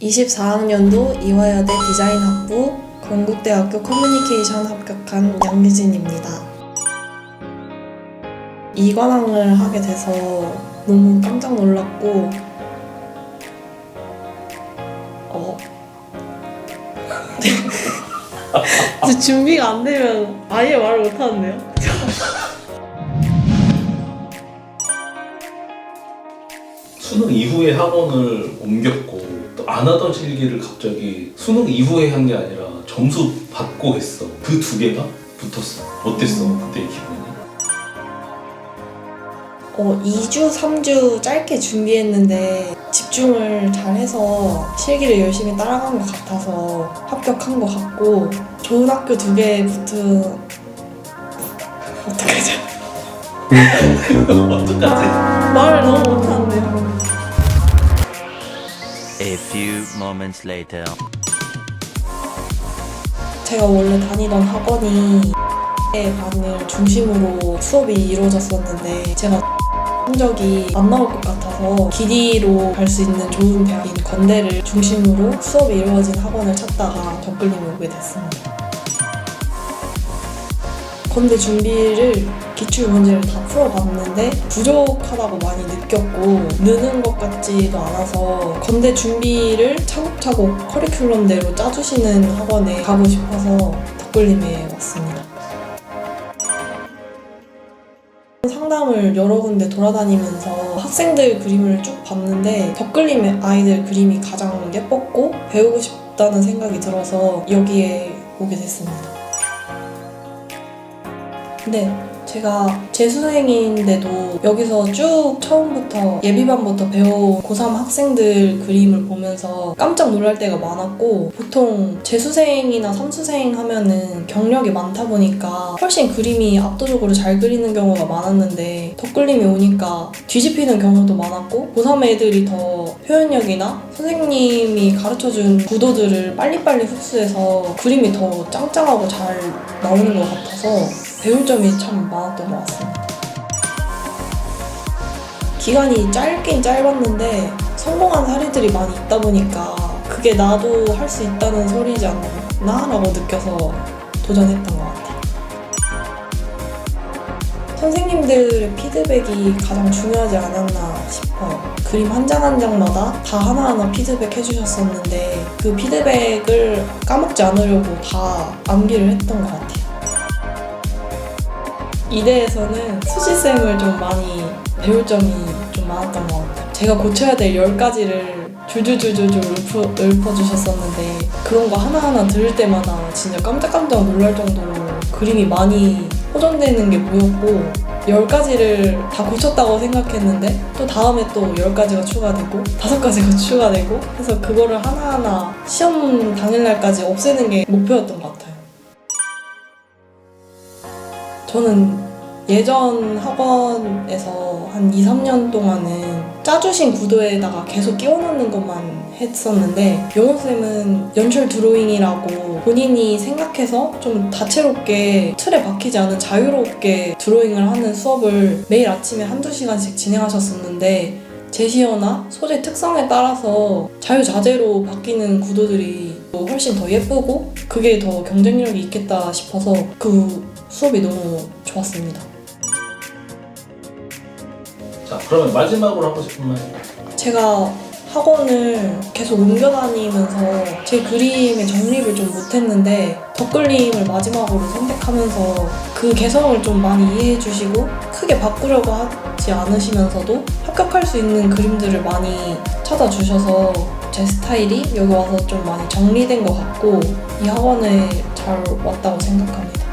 24학년도 이화여대 디자인학부 건국대학교 커뮤니케이션 합격한 양유진입니다. 이관왕을 하게 돼서 너무 깜짝 놀랐고 어 준비가 안 되면 아예 말을 못 하는데요. 수능 이후에 학원을 옮겼고 또 안 하던 실기를 갑자기 수능 이후에 한 게 아니라 점수 받고 했어. 그 두 개가 붙었어. 어땠어 그때 기분이? 어, 2주, 3주 짧게 준비했는데 집중을 잘해서 실기를 열심히 따라간 것 같아서 합격한 것 같고 좋은 학교 두 개 붙은 어떡하죠? 어떡하지? 말을 너무 못하는데요. A few moments later. 제가 원래 다니던 학원이 반을 중심으로 수업이 이루어졌었는데 제가 성적이 안 나올 것 같아서 길이로 갈 수 있는 좋은 대학인 건대를 중심으로 수업이 이루어진 학원을 찾다가 덧글림이 오게 됐습니다. 건대 준비를 기출 문제를 다 풀어봤는데 부족하다고 많이 느꼈고 느는 것 같지도 않아서 건대 준비를 차곡차곡 커리큘럼대로 짜주시는 학원에 가고 싶어서 덧글림에 왔습니다. 상담을 여러 군데 돌아다니면서 학생들 그림을 쭉 봤는데 덧글림의 아이들 그림이 가장 예뻤고 배우고 싶다는 생각이 들어서 여기에 오게 됐습니다. 근데 제가 재수생인데도 여기서 쭉 처음부터 예비반부터 배운 고3 학생들 그림을 보면서 깜짝 놀랄 때가 많았고 보통 재수생이나 삼수생 하면은 경력이 많다 보니까 훨씬 그림이 압도적으로 잘 그리는 경우가 많았는데 덧글림이 오니까 뒤집히는 경우도 많았고 고3 애들이 더 표현력이나 선생님이 가르쳐준 구도들을 빨리빨리 흡수해서 그림이 더 짱짱하고 잘 나오는 것 같아서 배울 점이 참 많았던 것 같습니다. 기간이 짧긴 짧았는데 성공한 사례들이 많이 있다 보니까 그게 나도 할 수 있다는 소리지 않나? 라고 느껴서 도전했던 것 같아요. 선생님들의 피드백이 가장 중요하지 않았나 싶어요. 그림 한 장 한 장마다 다 하나하나 피드백 해주셨었는데 그 피드백을 까먹지 않으려고 다 암기를 했던 것 같아요. 이대에서는 수시쌤을 좀 많이 배울 점이 좀 많았던 것 같아요. 제가 고쳐야 될 10가지를 줄줄줄줄줄 읊어, 읊어 주셨었는데 그런 거 하나하나 들을 때마다 진짜 깜짝깜짝 놀랄 정도로 그림이 많이 호전되는 게 보였고 10가지를 다 고쳤다고 생각했는데 또 다음에 또 10가지가 추가되고 5가지가 추가되고 그래서 그거를 하나하나 시험 당일날까지 없애는 게 목표였던 것 같아요. 저는 예전 학원에서 한 2, 3년 동안은 짜주신 구도에다가 계속 끼워넣는 것만 했었는데 용호쌤은 연출 드로잉이라고 본인이 생각해서 좀 다채롭게 틀에 박히지 않은 자유롭게 드로잉을 하는 수업을 매일 아침에 한두 시간씩 진행하셨었는데 제시어나 소재 특성에 따라서 자유자재로 바뀌는 구도들이 또 훨씬 더 예쁘고 그게 더 경쟁력이 있겠다 싶어서 그 수업이 너무 좋았습니다. 자 그러면 마지막으로 하고 싶은 말. 제가 학원을 계속 옮겨 다니면서 제 그림의 정립을 좀 못했는데 덧글림을 마지막으로 선택하면서 그 개성을 좀 많이 이해해 주시고 크게 바꾸려고 하지 않으시면서도 합격할 수 있는 그림들을 많이 찾아주셔서 제 스타일이 여기 와서 좀 많이 정리된 것 같고 이 학원에 잘 왔다고 생각합니다.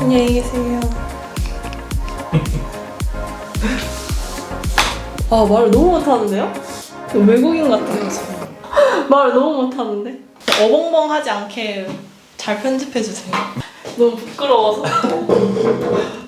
안녕히 계세요. 아 말을 너무 못하는데요? 외국인 같아요. 말을 너무 못하는데 어벙벙하지 않게 잘 편집해 주세요. 너무 부끄러워서.